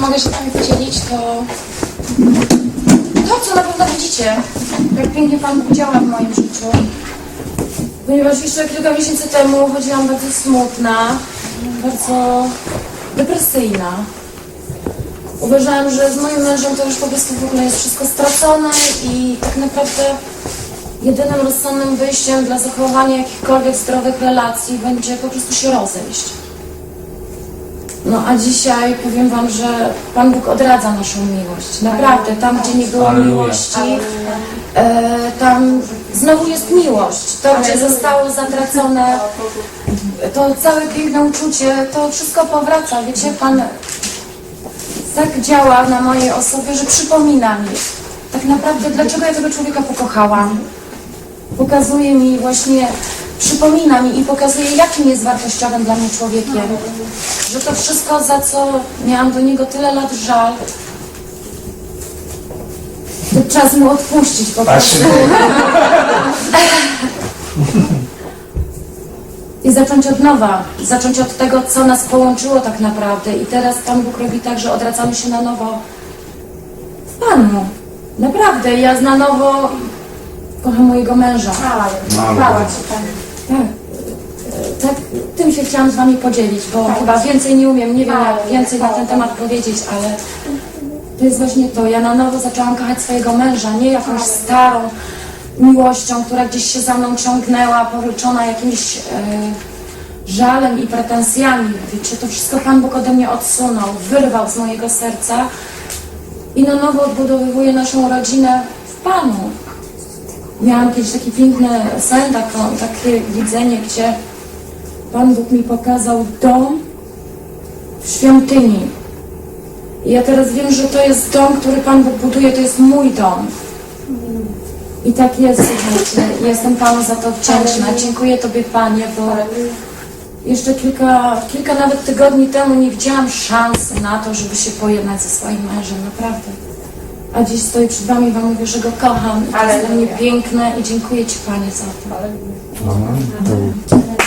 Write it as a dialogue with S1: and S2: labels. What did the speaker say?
S1: mogę się z Wami podzielić, to to, co na pewno widzicie, jak pięknie Pan Bóg działa w moim życiu. Ponieważ jeszcze kilka miesięcy temu chodziłam bardzo smutna, bardzo depresyjna. Uważałam, że z moim mężem to już po prostu w ogóle jest wszystko stracone i tak naprawdę jedynym rozsądnym wyjściem dla zachowania jakichkolwiek zdrowych relacji będzie po prostu się rozejść. No a dzisiaj powiem Wam, że Pan Bóg odradza naszą miłość. Naprawdę, tam gdzie nie było
S2: Alleluja.
S1: miłości, e, tam znowu jest miłość. To, gdzie zostało zatracone, to całe piękne uczucie, to wszystko powraca. Wiecie, Pan tak działa na mojej osobie, że przypomina mi tak naprawdę, dlaczego ja tego człowieka pokochałam. Pokazuje mi właśnie, przypomina mi i pokazuje, jakim jest wartościowym dla mnie człowiekiem. Że to wszystko, za co miałam do niego tyle lat żal, to czas mu odpuścić po prostu. I zacząć od nowa, zacząć od tego, co nas połączyło tak naprawdę. I teraz Pan Bóg robi tak, że odracamy się na nowo w Panu. Naprawdę, ja na nowo kocham mojego męża.
S3: Chwała, chwała Ci, Panie.
S1: Tak, tak, tym się chciałam z Wami podzielić, bo chyba więcej nie umiem, nie wiem jak więcej na ten temat powiedzieć, ale to jest właśnie to. Ja na nowo zaczęłam kochać swojego męża, nie jakąś starą miłością, która gdzieś się za mną ciągnęła, powleczona jakimś e, żalem i pretensjami. Wiecie, to wszystko Pan Bóg ode mnie odsunął, wyrwał z mojego serca i na nowo odbudowywuje naszą rodzinę w Panu. Miałam kiedyś taki piękny sen, taką, takie widzenie, gdzie Pan Bóg mi pokazał dom w świątyni. I ja teraz wiem, że to jest dom, który Pan Bóg buduje, to jest mój dom. I tak jest, słuchajcie. Jestem Panu za to wdzięczna. Dziękuję Tobie, Panie, bo jeszcze kilka, kilka nawet tygodni temu nie widziałam szansy na to, żeby się pojednać ze swoim mężem, naprawdę. A dziś stoję przed Wami i Wam mówię, że Go kocham. I to jest dla mnie piękne i dziękuję Ci, Panie, za to.
S2: Amen.